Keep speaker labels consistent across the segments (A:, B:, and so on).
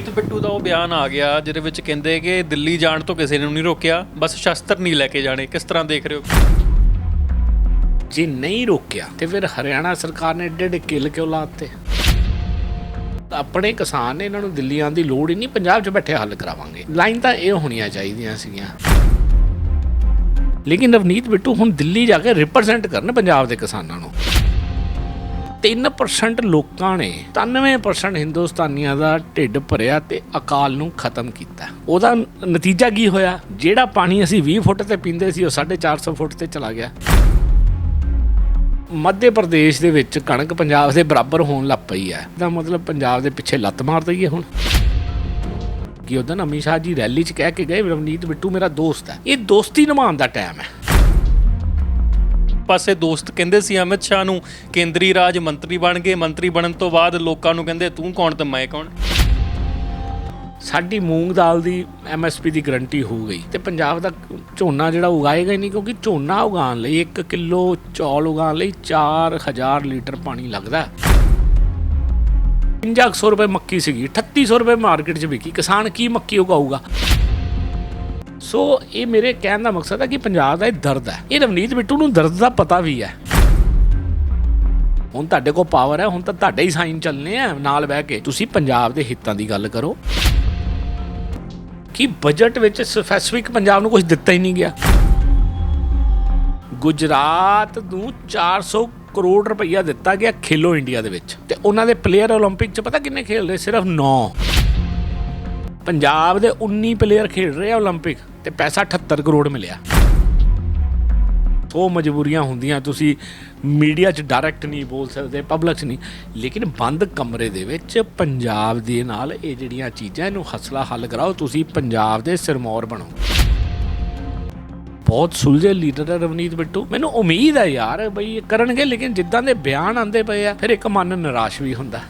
A: ਰਵਨੀਤ ਬਿੱਟੂ ਦਾ ਉਹ ਬਿਆਨ ਆ ਗਿਆ, ਜਿਹਦੇ ਵਿੱਚ ਕਹਿੰਦੇ ਕਿ ਦਿੱਲੀ ਜਾਣ ਤੋਂ ਕਿਸੇ ਨੂੰ ਨਹੀਂ ਰੋਕਿਆ, ਬਸ ਸ਼ਸਤਰ ਨਹੀਂ ਲੈ ਕੇ ਜਾਣੇ। ਕਿਸ ਤਰ੍ਹਾਂ ਦੇਖ ਰਹੇ ਹੋ?
B: ਜੇ ਨਹੀਂ ਰੋਕਿਆ, ਤੇ ਫਿਰ ਹਰਿਆਣਾ ਸਰਕਾਰ ਨੇ ਏਡੇ ਕਿੱਲ ਕਿਉਂ ਲਾਤੇ? ਆਪਣੇ ਕਿਸਾਨ ਨੇ ਇਹਨਾਂ ਨੂੰ ਦਿੱਲੀ ਆਉਣ ਦੀ ਲੋੜ ਹੀ ਨਹੀਂ, ਪੰਜਾਬ 'ਚ ਬੈਠੇ ਹੱਲ ਕਰਾਵਾਂਗੇ। ਲਾਈਨ ਤਾਂ ਇਹ ਹੋਣੀਆਂ ਚਾਹੀਦੀਆਂ ਸੀਗੀਆਂ। ਲੇਕਿਨ ਨਵਨੀਤ ਬਿੱਟੂ ਹੁਣ ਦਿੱਲੀ ਜਾ ਕੇ ਰਿਪਰੈਜ਼ੈਂਟ ਕਰਨ ਪੰਜਾਬ ਦੇ ਕਿਸਾਨਾਂ ਨੂੰ। 3% ਲੋਕਾਂ ਨੇ 93% ਹਿੰਦੁਸਤਾਨੀਆਂ ਦਾ ਢਿੱਡ ਭਰਿਆ ਤੇ ਅਕਾਲ ਨੂੰ ਖਤਮ ਕੀਤਾ। ਉਹਦਾ ਨਤੀਜਾ ਕੀ ਹੋਇਆ? ਜਿਹੜਾ ਪਾਣੀ ਅਸੀਂ 20 ਫੁੱਟ ਤੇ ਪੀਂਦੇ ਸੀ, ਉਹ 450 ਫੁੱਟ ਤੇ ਚਲਾ ਗਿਆ। ਮੱਧ ਪ੍ਰਦੇਸ਼ ਦੇ ਵਿੱਚ ਕਣਕ ਪੰਜਾਬ ਦੇ ਬਰਾਬਰ ਹੋਣ ਲੱਗ ਪਈ ਹੈ। ਦਾ ਮਤਲਬ ਪੰਜਾਬ ਦੇ ਪਿੱਛੇ ਲੱਤ ਮਾਰ ਦਈਏ ਹੁਣ। ਕਿ ਉਹਦਾ ਅਮਿਤ ਸ਼ਾਹ ਜੀ ਰੈਲੀ 'ਚ ਕਹਿ ਕੇ ਗਏ, ਰਵਨੀਤ ਬਿੱਟੂ ਮੇਰਾ ਦੋਸਤ ਹੈ। ਇਹ ਦੋਸਤੀ ਨਿਭਾਉਣ ਦਾ ਟਾਈਮ ਹੈ।
A: ਪਾਸੇ ਦੋਸਤ ਕਹਿੰਦੇ ਸੀ, ਅਮਿਤ ਸ਼ਾਹ ਨੂੰ ਕੇਂਦਰੀ ਰਾਜ ਮੰਤਰੀ ਬਣ ਗਏ। ਮੰਤਰੀ ਬਣਨ ਤੋਂ ਬਾਅਦ ਲੋਕਾਂ ਨੂੰ ਕਹਿੰਦੇ, ਤੂੰ ਕੌਣ ਤੇ ਮੈਂ ਕੌਣ?
B: ਸਾਡੀ ਮੂੰਗ ਦਾਲ ਦੀ ਐਮਐਸਪੀ ਦੀ ਗਰੰਟੀ ਹੋ ਗਈ ਤੇ ਪੰਜਾਬ ਦਾ ਝੋਨਾ ਜਿਹੜਾ ਉਗਾਏਗਾ ਹੀ ਨਹੀਂ, ਕਿਉਂਕਿ ਝੋਨਾ ਉਗਾਉਣ ਲਈ 1 ਕਿਲੋ ਚੌਲ ਉਗਾਉਣ ਲਈ 4000 ਲੀਟਰ ਪਾਣੀ ਲੱਗਦਾ। 5500 ਰੁਪਏ ਮੱਕੀ ਸੀਗੀ 3800 ਰੁਪਏ ਮਾਰਕੀਟ 'ਚ ਵਿਕੀ। ਕਿਸਾਨ ਕੀ ਮੱਕੀ ਉਗਾਊਗਾ? ਸੋ ਇਹ ਮੇਰੇ ਕਹਿਣ ਦਾ ਮਕਸਦ ਹੈ ਕਿ ਪੰਜਾਬ ਦਾ ਇਹ ਦਰਦ ਹੈ ਇਹ ਰਵਨੀਤ ਬਿੱਟੂ ਨੂੰ ਦਰਦ ਦਾ ਪਤਾ ਵੀ ਹੈ ਹੁਣ ਤੁਹਾਡੇ ਕੋਲ ਪਾਵਰ ਹੈ ਹੁਣ ਤਾਂ ਤੁਹਾਡੇ ਹੀ ਸਾਈਨ ਚੱਲਨੇ ਆ ਨਾਲ ਬਹਿ ਕੇ ਤੁਸੀਂ ਪੰਜਾਬ ਦੇ ਹਿੱਤਾਂ ਦੀ ਗੱਲ ਕਰੋ ਕਿ ਬਜਟ ਵਿੱਚ ਸਪੈਸੀਫਿਕ ਪੰਜਾਬ ਨੂੰ ਕੁਝ ਦਿੱਤਾ ਹੀ ਨਹੀਂ ਗਿਆ ਗੁਜਰਾਤ ਨੂੰ 400 ਕਰੋੜ ਰੁਪਈਆ ਦਿੱਤਾ ਗਿਆ ਖੇਲੋ ਇੰਡੀਆ ਦੇ ਵਿੱਚ ਤੇ ਉਹਨਾਂ ਦੇ ਪਲੇਅਰ 올림픽 'ਚ ਪਤਾ ਕਿੰਨੇ ਖੇਡ ਰਹੇ ਸਿਰਫ 9 ਪੰਜਾਬ ਦੇ 19 ਪਲੇਅਰ ਖੇਡ ਰਹੇ ਆ 올림픽 ਤੇ ਪੈਸਾ 78 ਕਰੋੜ ਮਿਲਿਆ। ਉਹ ਮਜਬੂਰੀਆਂ ਹੁੰਦੀਆਂ, ਤੁਸੀਂ ਮੀਡੀਆ 'ਚ ਡਾਇਰੈਕਟ ਨਹੀਂ ਬੋਲ ਸਕਦੇ ਪਬਲਿਕ 'ਚ ਨਹੀਂ। ਲੇਕਿਨ ਬੰਦ ਕਮਰੇ ਦੇ ਵਿੱਚ ਪੰਜਾਬ ਦੇ ਨਾਲ ਇਹ ਜਿਹੜੀਆਂ ਚੀਜ਼ਾਂ, ਇਹਨੂੰ ਹਸਲਾ ਹੱਲ ਕਰਾਓ, ਤੁਸੀਂ ਪੰਜਾਬ ਦੇ ਸਿਰਮੌਰ ਬਣੋ। ਬਹੁਤ ਸੁਲਝੇ ਲੀਡਰ ਹੈ ਰਵਨੀਤ ਬਿੱਟੂ। ਮੈਨੂੰ ਉਮੀਦ ਹੈ ਯਾਰ ਬਈ ਕਰਨਗੇ, ਲੇਕਿਨ ਜਿੱਦਾਂ ਦੇ ਬਿਆਨ ਆਂਦੇ ਪਏ ਆ, ਫਿਰ ਇੱਕ ਮਨ ਨਿਰਾਸ਼ ਵੀ ਹੁੰਦਾ।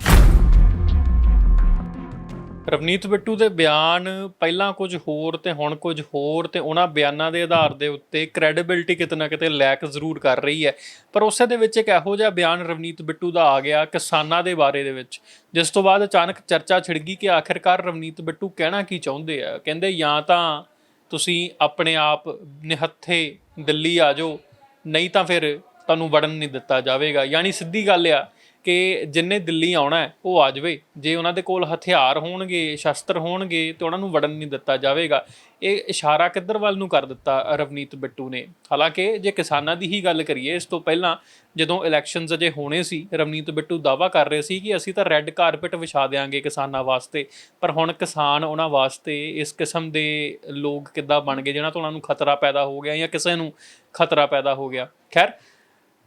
A: ਰਵਨੀਤ ਬਿੱਟੂ ਦੇ ਬਿਆਨ ਪਹਿਲਾਂ ਕੁਝ ਹੋਰ ਤੇ ਹੁਣ ਕੁਝ ਹੋਰ ਤੇ ਉਹਨਾਂ ਬਿਆਨਾਂ ਦੇ ਆਧਾਰ ਦੇ ਉੱਤੇ ਕ੍ਰੈਡੀਬਿਲਟੀ ਕਿਤੇ ਨਾ ਕਿਤੇ ਲੈਕ ਜ਼ਰੂਰ ਕਰ ਰਹੀ ਹੈ। ਪਰ ਉਸੇ ਦੇ ਵਿੱਚ ਇੱਕ ਇਹੋ ਜਿਹਾ ਬਿਆਨ ਰਵਨੀਤ ਬਿੱਟੂ ਦਾ ਆ ਗਿਆ ਕਿਸਾਨਾਂ ਦੇ ਬਾਰੇ ਦੇ ਵਿੱਚ, ਜਿਸ ਤੋਂ ਬਾਅਦ ਅਚਾਨਕ ਚਰਚਾ ਛਿੜ ਗਈ ਕਿ ਆਖਿਰਕਾਰ ਰਵਨੀਤ ਬਿੱਟੂ ਕਹਿਣਾ ਕੀ ਚਾਹੁੰਦੇ ਆ। ਕਹਿੰਦੇ, ਜਾਂ ਤਾਂ ਤੁਸੀਂ ਆਪਣੇ ਆਪ ਨਿਹੱਥੇ ਦਿੱਲੀ ਆ ਜਾਓ, ਨਹੀਂ ਤਾਂ ਫਿਰ ਤੁਹਾਨੂੰ ਵੜਨ ਨਹੀਂ ਦਿੱਤਾ ਜਾਵੇਗਾ। ਯਾਨੀ ਸਿੱਧੀ ਗੱਲ ਆ ਕਿ ਜਿੰਨੇ ਦਿੱਲੀ ਆਉਣਾ ਉਹ ਆ ਜਾਵੇ। ਜੇ ਉਹਨਾਂ ਦੇ ਕੋਲ ਹਥਿਆਰ ਹੋਣਗੇ, ਸ਼ਸਤਰ ਹੋਣਗੇ, ਤੇ ਉਹਨਾਂ ਨੂੰ ਵੜਨ ਨਹੀਂ ਦਿੱਤਾ ਜਾਵੇਗਾ। ਇਹ ਇਸ਼ਾਰਾ ਕਿੱਧਰ ਵੱਲ ਨੂੰ ਕਰ ਦਿੱਤਾ ਰਵਨੀਤ ਬਿੱਟੂ ਨੇ? ਹਾਲਾਂਕਿ ਜੇ ਕਿਸਾਨਾਂ ਦੀ ਹੀ ਗੱਲ ਕਰੀਏ, ਇਸ ਤੋਂ ਪਹਿਲਾਂ ਜਦੋਂ ਇਲੈਕਸ਼ਨਸ ਅਜੇ ਹੋਣੇ ਸੀ, ਰਵਨੀਤ ਬਿੱਟੂ ਦਾਵਾ ਕਰ ਰਹੇ ਸੀ ਕਿ ਅਸੀਂ ਤਾਂ ਰੈੱਡ ਕਾਰਪਟ ਵਿਛਾ ਦੇਾਂਗੇ ਕਿਸਾਨਾਂ ਵਾਸਤੇ। ਪਰ ਹੁਣ ਕਿਸਾਨ ਉਹਨਾਂ ਵਾਸਤੇ ਇਸ ਕਿਸਮ ਦੇ ਲੋਕ ਕਿੱਦਾਂ ਬਣ ਗਏ ਜਿਹਨਾਂ ਤੋਂ ਉਹਨਾਂ ਨੂੰ ਖਤਰਾ ਪੈਦਾ ਹੋ ਗਿਆ ਜਾਂ ਕਿਸੇ ਨੂੰ ਖਤਰਾ ਪੈਦਾ ਹੋ ਗਿਆ? ਖੈਰ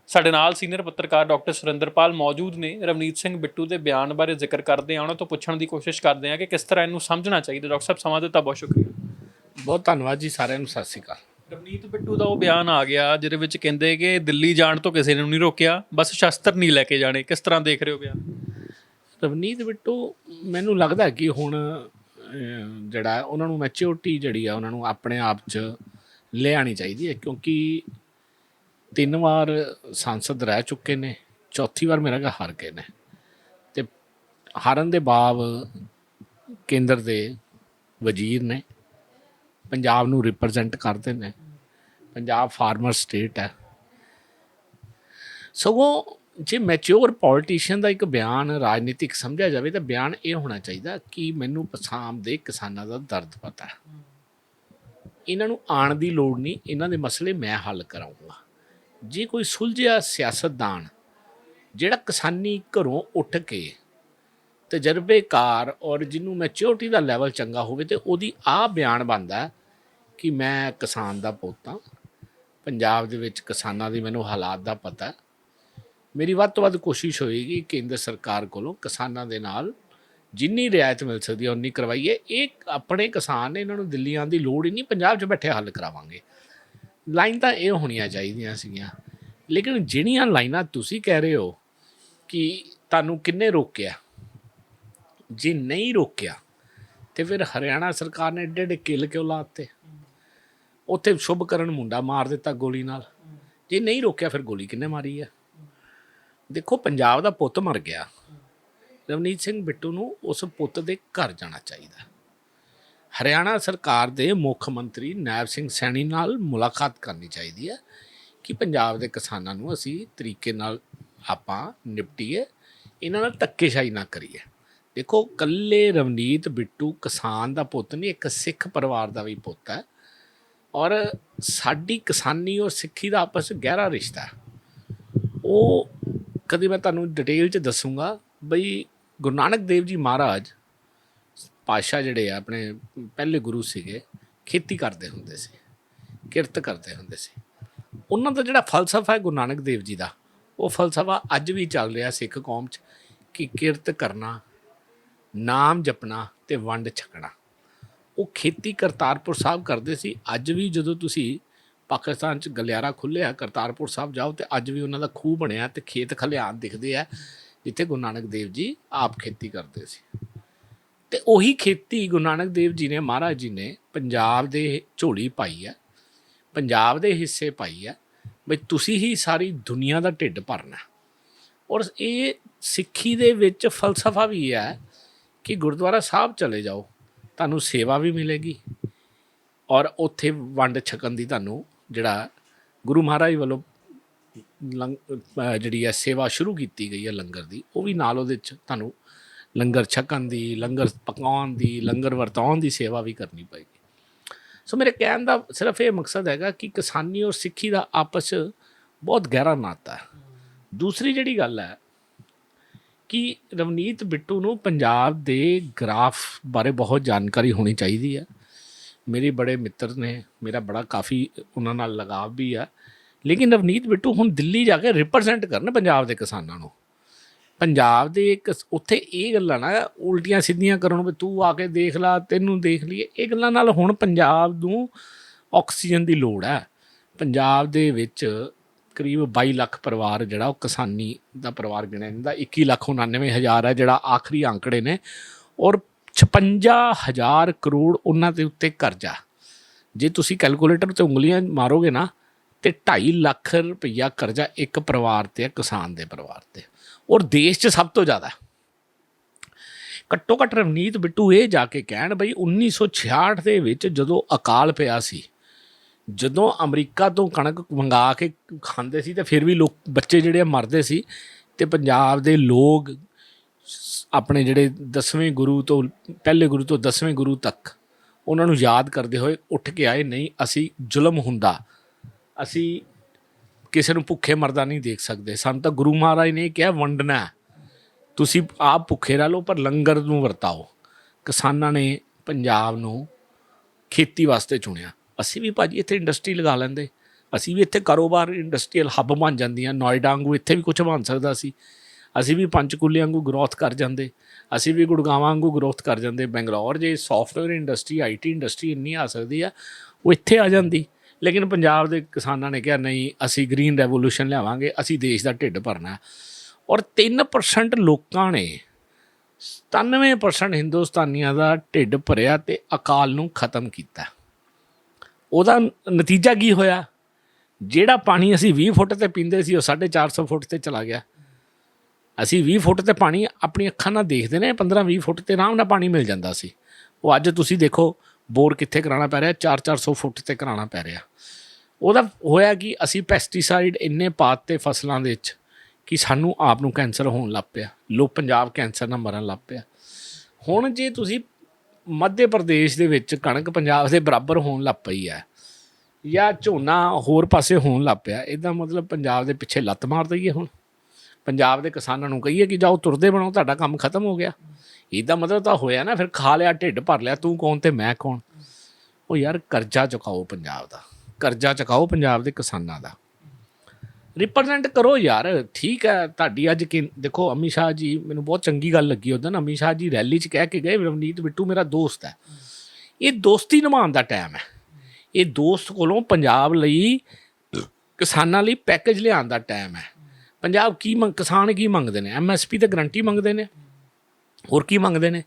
A: ਸਾਡੇ ਨਾਲ ਸੀਨੀਅਰ ਪੱਤਰਕਾਰ ਡਾਕਟਰ ਸੁਰਿੰਦਰਪਾਲ ਮੌਜੂਦ ਨੇ। ਰਵਨੀਤ ਸਿੰਘ ਬਿੱਟੂ ਦੇ ਬਿਆਨ ਬਾਰੇ ਜ਼ਿਕਰ ਕਰਦੇ ਆ ਉਹਨਾਂ ਤੋਂ ਪੁੱਛਣ ਦੀ ਕੋਸ਼ਿਸ਼ ਕਰਦੇ ਆ ਕਿ ਕਿਸ ਤਰ੍ਹਾਂ ਇਹਨੂੰ ਸਮਝਣਾ ਚਾਹੀਦਾ। ਡਾਕਟਰ ਸਾਹਿਬ ਸਮਾਂ ਦਿੱਤਾ ਬਹੁਤ ਸ਼ੁਕਰੀਆ।
B: ਬਹੁਤ ਧੰਨਵਾਦ ਜੀ ਸਾਰਿਆਂ ਨੂੰ। ਸਤਿ ਸ਼੍ਰੀ ਅਕਾਲ।
A: ਰਵਨੀਤ ਬਿੱਟੂ ਦਾ ਉਹ ਬਿਆਨ ਆ ਗਿਆ ਜਿਹਦੇ ਵਿੱਚ ਕਹਿੰਦੇ ਕਿ ਦਿੱਲੀ ਜਾਣ ਤੋਂ ਕਿਸੇ ਨੂੰ ਨਹੀਂ ਰੋਕਿਆ। ਬਸ ਸ਼ਸਤਰ ਨਹੀਂ ਲੈ ਕੇ ਜਾਣੇ। ਕਿਸ ਤਰ੍ਹਾਂ ਦੇਖ ਰਹੇ ਹੋ ਬਿਆਨ?
B: ਰਵਨੀਤ ਬਿੱਟੂ ਮੈਨੂੰ ਲੱਗਦਾ ਕਿ ਹੁਣ ਜਿਹੜਾ ਉਹਨਾਂ ਨੂੰ ਮੈਚਿਓਰਟੀ ਜਿਹੜੀ ਆ ਉਹਨਾਂ ਨੂੰ ਆਪਣੇ ਆਪ 'ਚ ਲੈ ਆਣੀ ਚਾਹੀਦੀ ਹੈ। ਕਿਉਂਕਿ ਤਿੰਨ ਵਾਰ ਸੰਸਦ ਰਹਿ ਚੁੱਕੇ ਨੇ, ਚੌਥੀ ਵਾਰ ਮੇਰਾ ਹਾਰ ਗਏ ਨੇ। ਤੇ ਹਾਰਨ ਦੇ ਬਾਵ ਕੇਂਦਰ ਦੇ ਵਜ਼ੀਰ ਨੇ, ਪੰਜਾਬ ਨੂੰ ਰਿਪਰੈਜ਼ੈਂਟ ਕਰਦੇ ਨੇ, ਪੰਜਾਬ ਫਾਰਮਰ ਸਟੇਟ ਹੈ। ਸਗੋਂ ਜੇ ਮੈਚੁਰ ਪੋਲੀਟੀਸ਼ੀਅਨ ਦਾ ਇੱਕ ਬਿਆਨ ਰਾਜਨੀਤਿਕ ਸਮਝਿਆ ਜਾਵੇ, ਤਾਂ ਬਿਆਨ ਇਹ ਹੋਣਾ ਚਾਹੀਦਾ ਕਿ ਮੈਨੂੰ ਪਸਾਮ ਦੇ ਕਿਸਾਨਾਂ ਦਾ ਦਰਦ ਪਤਾ ਹੈ। ਇਹਨਾਂ ਨੂੰ ਆਣ ਦੀ ਲੋੜ ਨਹੀਂ, ਇਹਨਾਂ ਦੇ ਮਸਲੇ ਮੈਂ ਹੱਲ ਕਰਾਉਂਗਾ ਜੇ ਕੋਈ ਸੁਲਝਿਆ ਸਿਆਸਤਦਾਨ, ਜਿਹੜਾ ਕਿਸਾਨੀ ਘਰੋਂ ਉੱਠ ਕੇ ਤਜਰਬੇਕਾਰ ਔਰ ਜਿਹਨੂੰ ਮੈਚਿਓਰਟੀ ਦਾ ਲੈਵਲ ਚੰਗਾ ਹੋਵੇ ਤੇ ਉਹਦੀ ਆ ਬਿਆਨ ਬੰਦਾ ਕਿ ਮੈਂ ਕਿਸਾਨ ਦਾ ਪੁੱਤ ਹਾਂ। ਪੰਜਾਬ ਦੇ ਵਿੱਚ ਕਿਸਾਨਾਂ ਦੀ ਮੈਨੂੰ ਹਾਲਾਤ ਦਾ ਪਤਾ ਹੈ। ਮੇਰੀ ਵੱਧ ਤੋਂ ਵੱਧ ਕੋਸ਼ਿਸ਼ ਹੋਏਗੀ ਕੇਂਦਰ ਸਰਕਾਰ ਕੋਲੋਂ ਕਿਸਾਨਾਂ ਦੇ ਨਾਲ ਜਿੰਨੀ ਰਿਆਇਤ ਮਿਲ ਸਕਦੀ ਹੈ, ਉਨੀ ਕਰਵਾਈਏ। ਇਹ ਆਪਣੇ ਕਿਸਾਨ ਨੇ, ਇਹਨਾਂ ਨੂੰ ਦਿੱਲੀ ਆਉਣ ਦੀ ਲੋੜ ਹੀ ਨਹੀਂ, ਪੰਜਾਬ 'ਚ ਬੈਠੇ ਹੱਲ ਕਰਾਵਾਂਗੇ। ਲਾਈਨ ਤਾਂ ਇਹ ਹੋਣੀਆਂ ਚਾਹੀਦੀਆਂ ਸੀਗੀਆਂ। ਲੇਕਿਨ ਜਿਹੜੀਆਂ ਲਾਈਨਾਂ ਤੁਸੀਂ ਕਹਿ ਰਹੇ ਹੋ ਕਿ ਤੁਹਾਨੂੰ ਕਿੰਨੇ ਰੋਕਿਆ? ਜੇ ਨਹੀਂ ਰੋਕਿਆ, ਤੇ ਫਿਰ ਹਰਿਆਣਾ ਸਰਕਾਰ ਨੇ ਏਡੇ ਏਡੇ ਕਿੱਲ ਕਿਉਂ ਲਾਤੇ ਉੱਥੇ ਸ਼ੁਭਕਰਨ ਮੁੰਡਾ ਮਾਰ ਦਿੱਤਾ ਗੋਲੀ ਨਾਲ। ਜੇ ਨਹੀਂ ਰੋਕਿਆ, ਫਿਰ ਗੋਲੀ ਕਿੰਨੇ ਮਾਰੀ ਹੈ ਦੇਖੋ, ਪੰਜਾਬ ਦਾ ਪੁੱਤ ਮਰ ਗਿਆ। ਰਵਨੀਤ ਸਿੰਘ ਬਿੱਟੂ ਨੂੰ ਉਸ ਪੁੱਤ ਦੇ ਘਰ ਜਾਣਾ ਚਾਹੀਦਾ। ਹਰਿਆਣਾ ਸਰਕਾਰ ਦੇ ਮੁੱਖ ਮੰਤਰੀ ਨਾਇਬ ਸਿੰਘ ਸੈਣੀ ਨਾਲ ਮੁਲਾਕਾਤ ਕਰਨੀ ਚਾਹੀਦੀ ਹੈ ਕਿ ਪੰਜਾਬ ਦੇ ਕਿਸਾਨਾਂ ਨੂੰ ਅਸੀਂ ਤਰੀਕੇ ਨਾਲ ਆਪਾਂ ਨਿਪਟੀਏ, ਇਹਨਾਂ ਨਾਲ ਧੱਕੇਸ਼ਾਹੀ ਨਾ ਕਰੀਏ। ਦੇਖੋ, ਕੱਲੇ ਰਵਨੀਤ ਬਿੱਟੂ ਕਿਸਾਨ ਦਾ ਪੁੱਤ ਨਹੀਂ, ਇੱਕ ਸਿੱਖ ਪਰਿਵਾਰ ਦਾ ਵੀ ਪੁੱਤ ਹੈ ਔਰ ਸਾਡੀ ਕਿਸਾਨੀ ਔਰ ਸਿੱਖੀ ਦਾ ਆਪਸ 'ਚ ਗਹਿਰਾ ਰਿਸ਼ਤਾ ਹੈ। ਉਹ, ਕਦੀ ਮੈਂ ਤੁਹਾਨੂੰ ਡਿਟੇਲ 'ਚ ਦੱਸੂਗਾ, ਬਈ ਗੁਰੂ ਨਾਨਕ ਦੇਵ ਜੀ ਮਹਾਰਾਜ ਪਾਸ਼ਾ ਜਿਹੜੇ ਆ, ਆਪਣੇ ਪਹਿਲੇ ਗੁਰੂ ਸੀਗੇ, ਖੇਤੀ ਕਰਦੇ ਹੁੰਦੇ ਸੀ, ਕਿਰਤ ਕਰਦੇ ਹੁੰਦੇ ਸੀ। ਉਹਨਾਂ ਦਾ ਜਿਹੜਾ ਫਲਸਫਾ ਹੈ ਗੁਰੂ ਨਾਨਕ ਦੇਵ ਜੀ ਦਾ, ਉਹ ਫਲਸਫਾ ਅੱਜ ਵੀ ਚੱਲ ਰਿਹਾ ਸਿੱਖ ਕੌਮ 'ਚ ਕਿ ਕਿਰਤ ਕਰਨਾ, ਨਾਮ ਜਪਣਾ ਤੇ ਵੰਡ ਛਕਣਾ। ਉਹ ਖੇਤੀ ਕਰਤਾਰਪੁਰ ਸਾਹਿਬ ਕਰਦੇ ਸੀ। ਅੱਜ ਵੀ ਜਦੋਂ ਤੁਸੀਂ ਪਾਕਿਸਤਾਨ 'ਚ ਗਲਿਆਰਾ ਖੁੱਲਿਆ ਕਰਤਾਰਪੁਰ ਸਾਹਿਬ ਜਾਓ ਤੇ ਅੱਜ ਵੀ ਉਹਨਾਂ ਦਾ ਖੂਹ ਬਣਿਆ ਤੇ ਖੇਤ ਖਲਿਆਣ ਦਿਖਦੇ ਆ, ਜਿੱਥੇ ਗੁਰੂ ਨਾਨਕ ਦੇਵ ਜੀ ਆਪ ਖੇਤੀ ਕਰਦੇ ਸੀ। ਤੇ ਉਹੀ ਖੇਤੀ ਗੁਰੂ ਨਾਨਕ ਦੇਵ ਜੀ ਨੇ, ਮਹਾਰਾਜ ਜੀ ਨੇ ਪੰਜਾਬ ਦੇ ਝੋਲੀ ਪਾਈ ਹੈ, ਪੰਜਾਬ ਦੇ ਹਿੱਸੇ ਪਾਈ ਹੈ, ਬਈ ਤੁਸੀਂ ਹੀ ਸਾਰੀ ਦੁਨੀਆ ਦਾ ਢਿੱਡ ਭਰਨਾ ਔਰ ਇਹ ਸਿੱਖੀ ਦੇ ਵਿੱਚ ਫਲਸਫਾ ਵੀ ਹੈ ਕਿ ਗੁਰਦੁਆਰਾ ਸਾਹਿਬ ਚਲੇ ਜਾਓ, ਤੁਹਾਨੂੰ ਸੇਵਾ ਵੀ ਮਿਲੇਗੀ। ਔਰ ਉੱਥੇ ਵੰਡ ਛਕਣ ਦੀ ਤੁਹਾਨੂੰ ਜਿਹੜਾ ਗੁਰੂ ਮਹਾਰਾਜ ਵੱਲੋਂ ਲੰਗ ਜਿਹੜੀ ਹੈ ਸੇਵਾ ਸ਼ੁਰੂ ਕੀਤੀ ਗਈ ਹੈ ਲੰਗਰ ਦੀ, ਉਹ ਵੀ ਨਾਲ ਉਹਦੇ ਚ ਤੁਹਾਨੂੰ ਲੰਗਰ ਛਕਣ ਦੀ, ਲੰਗਰ ਪਕਾਉਣ ਦੀ, ਲੰਗਰ ਵਰਤਾਉਣ ਦੀ ਸੇਵਾ ਵੀ ਕਰਨੀ ਪਏਗੀ। ਸੋ ਮੇਰੇ ਕਹਿਣ ਦਾ ਸਿਰਫ ਇਹ ਮਕਸਦ ਹੈਗਾ ਕਿ ਕਿਸਾਨੀ ਔਰ ਸਿੱਖੀ ਦਾ ਆਪਸ ਬਹੁਤ ਗਹਿਰਾ ਨਾਤਾ ਹੈ। ਦੂਸਰੀ ਜਿਹੜੀ ਗੱਲ ਹੈ ਕਿ ਰਵਨੀਤ ਬਿੱਟੂ ਨੂੰ ਪੰਜਾਬ ਦੇ ਗ੍ਰਾਫ ਬਾਰੇ ਬਹੁਤ ਜਾਣਕਾਰੀ ਹੋਣੀ ਚਾਹੀਦੀ ਹੈ। ਮੇਰੇ ਬੜੇ ਮਿੱਤਰ ਨੇ, ਮੇਰਾ ਬੜਾ ਕਾਫੀ ਉਹਨਾਂ ਨਾਲ ਲਗਾਵ ਵੀ ਆ ਲੇਕਿਨ ਰਵਨੀਤ ਬਿੱਟੂ ਹੁਣ ਦਿੱਲੀ ਜਾ ਕੇ ਰਿਪਰੈਜ਼ੈਂਟ ਕਰਨ ਪੰਜਾਬ ਦੇ ਕਿਸਾਨਾਂ ਨੂੰ। ਪੰਜਾਬ ਦੇ ਇੱਕ ਉੱਥੇ ਇਹ ਗੱਲਾਂ ਨਾ, ਉਲਟੀਆਂ ਸਿੱਧੀਆਂ ਕਰਨ ਵੀ ਤੂੰ ਆ ਕੇ ਦੇਖ ਲਾ, ਤੈਨੂੰ ਦੇਖ ਲਈਏ, ਇਹ ਗੱਲਾਂ ਨਾਲ ਹੁਣ ਪੰਜਾਬ ਨੂੰ ਆਕਸੀਜਨ ਦੀ ਲੋੜ ਹੈ। ਪੰਜਾਬ ਦੇ ਵਿੱਚ ਕਰੀਬ 22 ਲੱਖ ਪਰਿਵਾਰ ਜਿਹੜਾ, ਉਹ ਕਿਸਾਨੀ ਦਾ ਪਰਿਵਾਰ ਗਿਣਿਆ ਜਾਂਦਾ 21 ਲੱਖ 99 ਹਜ਼ਾਰ ਹੈ ਜਿਹੜਾ ਆਖਰੀ ਅੰਕੜੇ ਨੇ, ਔਰ 56 ਹਜ਼ਾਰ ਕਰੋੜ ਉਹਨਾਂ ਦੇ ਉੱਤੇ ਕਰਜ਼ਾ। ਜੇ ਤੁਸੀਂ ਕੈਲਕੂਲੇਟਰ ਤੇ ਉਂਗਲੀਆਂ ਮਾਰੋਗੇ ਨਾ, ਤੇ 2.5 ਲੱਖ ਰੁਪਈਆ ਕਰਜ਼ਾ ਇੱਕ ਪਰਿਵਾਰ ਤੇ ਹੈ, ਕਿਸਾਨ ਦੇ ਪਰਿਵਾਰ ਤੇ। ਔਰ ਦੇਸ਼ 'ਚ ਸਭ ਤੋਂ ਜ਼ਿਆਦਾ। ਘੱਟੋ ਘੱਟ ਰਵਨੀਤ ਬਿੱਟੂ ਇਹ ਜਾ ਕੇ ਕਹਿਣ ਬਈ 1966 ਦੇ ਵਿੱਚ ਜਦੋਂ ਅਕਾਲ ਪਿਆ ਸੀ, ਜਦੋਂ ਅਮਰੀਕਾ ਤੋਂ ਕਣਕ ਮੰਗਾ ਕੇ ਖਾਂਦੇ ਸੀ ਤੇ ਫਿਰ ਵੀ ਲੋਕ, ਬੱਚੇ ਜਿਹੜੇ ਆ ਮਰਦੇ ਸੀ ਤੇ ਪੰਜਾਬ ਦੇ ਲੋਕ ਆਪਣੇ ਜਿਹੜੇ 10ਵੇਂ ਗੁਰੂ ਤੋਂ, ਪਹਿਲੇ ਗੁਰੂ ਤੋਂ 10ਵੇਂ ਗੁਰੂ ਤੱਕ ਉਹਨਾਂ ਨੂੰ ਯਾਦ ਕਰਦੇ ਹੋਏ ਉੱਠ ਕੇ ਆਏ, ਨਹੀਂ, ਅਸੀਂ ਜ਼ੁਲਮ ਹੁੰਦਾ। ਅਸੀਂ ਕਿਸੇ ਨੂੰ ਭੁੱਖੇ ਮਰਦਾ ਨਹੀਂ ਦੇਖ ਸਕਦੇ। ਸਾਨੂੰ ਤਾਂ ਗੁਰੂ ਮਹਾਰਾਜ ਨੇ ਕਿਹਾ, ਵੰਡਣਾ ਤੁਸੀਂ ਆਪ ਭੁੱਖੇ ਰਹਿ ਲਓ, ਪਰ ਲੰਗਰ ਨੂੰ ਵਰਤਾਓ। ਕਿਸਾਨਾਂ ਨੇ ਪੰਜਾਬ ਨੂੰ ਖੇਤੀ ਵਾਸਤੇ ਚੁਣਿਆ। ਅਸੀਂ ਵੀ ਭਾਜੀ ਇੱਥੇ ਇੰਡਸਟਰੀ ਲਗਾ ਲੈਂਦੇ। ਅਸੀਂ ਵੀ ਇੱਥੇ ਕਾਰੋਬਾਰ ਇੰਡਸਟਰੀਅਲ ਹੱਬ ਬਣ ਜਾਂਦੀਆਂ। ਨੋਇਡਾ ਵਾਂਗੂ ਇੱਥੇ ਵੀ ਕੁਝ ਬਣ ਸਕਦਾ ਸੀ। ਅਸੀਂ ਵੀ ਪੰਚਕੂਲੇ ਵਾਂਗੂ ਗਰੋਥ ਕਰ ਜਾਂਦੇ। ਅਸੀਂ ਵੀ ਗੁੜਗਾਵਾਂ ਵਾਂਗੂ ਗਰੋਥ ਕਰ ਜਾਂਦੇ। ਬੈਂਗਲੌਰ ਜੇ ਸੌਫਟਵੇਅਰ ਇੰਡਸਟਰੀ ਆਈਟੀ ਇੰਡਸਟਰੀ ਇੰਨੀ ਆ ਸਕਦੀ ਆ, ਉਹ ਇੱਥੇ ਆ ਜਾਂਦੀ। ਲੇਕਿਨ ਪੰਜਾਬ ਦੇ ਕਿਸਾਨਾਂ ਨੇ ਕਿਹਾ, ਨਹੀਂ, ਅਸੀਂ ਗ੍ਰੀਨ ਰੈਵੋਲੂਸ਼ਨ ਲਿਆਵਾਂਗੇ, ਅਸੀਂ ਦੇਸ਼ ਦਾ ਢਿੱਡ ਭਰਨਾ ਔਰ 3% ਲੋਕਾਂ ਨੇ 97% ਹਿੰਦੁਸਤਾਨੀਆਂ ਦਾ ਢਿੱਡ ਭਰਿਆ ਤੇ ਅਕਾਲ ਨੂੰ ਖਤਮ ਕੀਤਾ। ਉਹਦਾ ਨਤੀਜਾ ਕੀ ਹੋਇਆ? ਜਿਹੜਾ ਪਾਣੀ ਅਸੀਂ 20 ਫੁੱਟ ਤੇ ਪੀਂਦੇ ਸੀ, ਉਹ 450 ਫੁੱਟ ਤੇ ਚਲਾ ਗਿਆ। ਅਸੀਂ 20 ਫੁੱਟ ਤੇ ਪਾਣੀ ਆਪਣੀ ਅੱਖਾਂ ਨਾਲ ਦੇਖਦੇ ਨੇ 15-20 ਫੁੱਟ ਤੇ ਆਰਾਮ ਨਾਲ ਪਾਣੀ ਮਿਲ ਜਾਂਦਾ ਸੀ। ਉਹ ਅੱਜ ਤੁਸੀਂ ਦੇਖੋ ਬੋਰ ਕਿੱਥੇ ਕਰਾਉਣਾ ਪੈ ਰਿਹਾ? 4-400 ਫੁੱਟ ਤੇ ਕਰਾਉਣਾ ਪੈ ਰਿਹਾ। ਉਹਦਾ ਹੋਇਆ ਕਿ? ਅਸੀਂ ਪੈਸਟੀਸਾਈਡ ਇੰਨੇ ਪਾਤੇ ਫਸਲਾਂ ਦੇ ਵਿੱਚ ਕਿ ਸਾਨੂੰ ਆਪ ਨੂੰ ਕੈਂਸਰ ਹੋਣ ਲੱਗ ਪਿਆ। ਲੋਕ ਪੰਜਾਬ ਕੈਂਸਰ ਨਾਲ ਮਰਨ ਲੱਗ ਪਿਆ। ਹੁਣ ਜੇ ਤੁਸੀਂ ਮੱਧ ਪ੍ਰਦੇਸ਼ ਦੇ ਵਿੱਚ ਕਣਕ ਪੰਜਾਬ ਦੇ ਬਰਾਬਰ ਹੋਣ ਲੱਗ ਪਈ ਹੈ ਜਾਂ ਝੋਨਾ ਹੋਰ ਪਾਸੇ ਹੋਣ ਲੱਗ ਪਿਆ, ਇਹਦਾ ਮਤਲਬ ਪੰਜਾਬ ਦੇ ਪਿੱਛੇ ਲੱਤ ਮਾਰ ਦਈਏ ਹੁਣ। ਪੰਜਾਬ ਦੇ ਕਿਸਾਨਾਂ ਨੂੰ ਕਹੀਏ ਕਿ ਜਾਓ ਤੁਰਦੇ ਬਣੋ, ਤੁਹਾਡਾ ਕੰਮ ਖਤਮ ਹੋ ਗਿਆ। ਇਹਦਾ ਮਤਲਬ ਤਾਂ ਹੋਇਆ ਨਾ, ਫਿਰ ਖਾ ਲਿਆ, ਢਿੱਡ ਭਰ ਲਿਆ, ਤੂੰ ਕੌਣ ਤੇ ਮੈਂ ਕੌਣ? ਉਹ ਯਾਰ ਕਰਜ਼ਾ ਚੁਕਾਓ ਪੰਜਾਬ ਦਾ, ਕਰਜ਼ਾ ਚੁਕਾਓ ਪੰਜਾਬ ਦੇ ਕਿਸਾਨਾਂ ਦਾ। ਰਿਪਰੈਜ਼ੈਂਟ ਕਰੋ ਯਾਰ, ਠੀਕ ਹੈ, ਤੁਹਾਡੀ ਅੱਜ ਕਿ, ਦੇਖੋ ਅਮਿਤ ਸ਼ਾਹ ਜੀ, ਮੈਨੂੰ ਬਹੁਤ ਚੰਗੀ ਗੱਲ ਲੱਗੀ ਉਦੋਂ ਅਮਿਤ ਸ਼ਾਹ ਜੀ ਰੈਲੀ 'ਚ ਕਹਿ ਕੇ ਗਏ, ਰਵਨੀਤ ਬਿੱਟੂ ਮੇਰਾ ਦੋਸਤ ਹੈ। ਇਹ ਦੋਸਤੀ ਨਿਭਾਉਣ ਦਾ ਟਾਈਮ ਹੈ। ਇਹ ਦੋਸਤ ਕੋਲੋਂ ਪੰਜਾਬ ਲਈ, ਕਿਸਾਨਾਂ ਲਈ ਪੈਕੇਜ ਲਿਆਉਣ ਦਾ ਟਾਈਮ ਹੈ। ਪੰਜਾਬ ਕੀ ਮੰਗ, ਕਿਸਾਨ ਕੀ ਮੰਗਦੇ ਨੇ? ਐਮਐਸਪੀ ਤੇ ਗਰੰਟੀ ਮੰਗਦੇ ਨੇ? ਹੋਰ ਕੀ ਮੰਗਦੇ ਨੇ?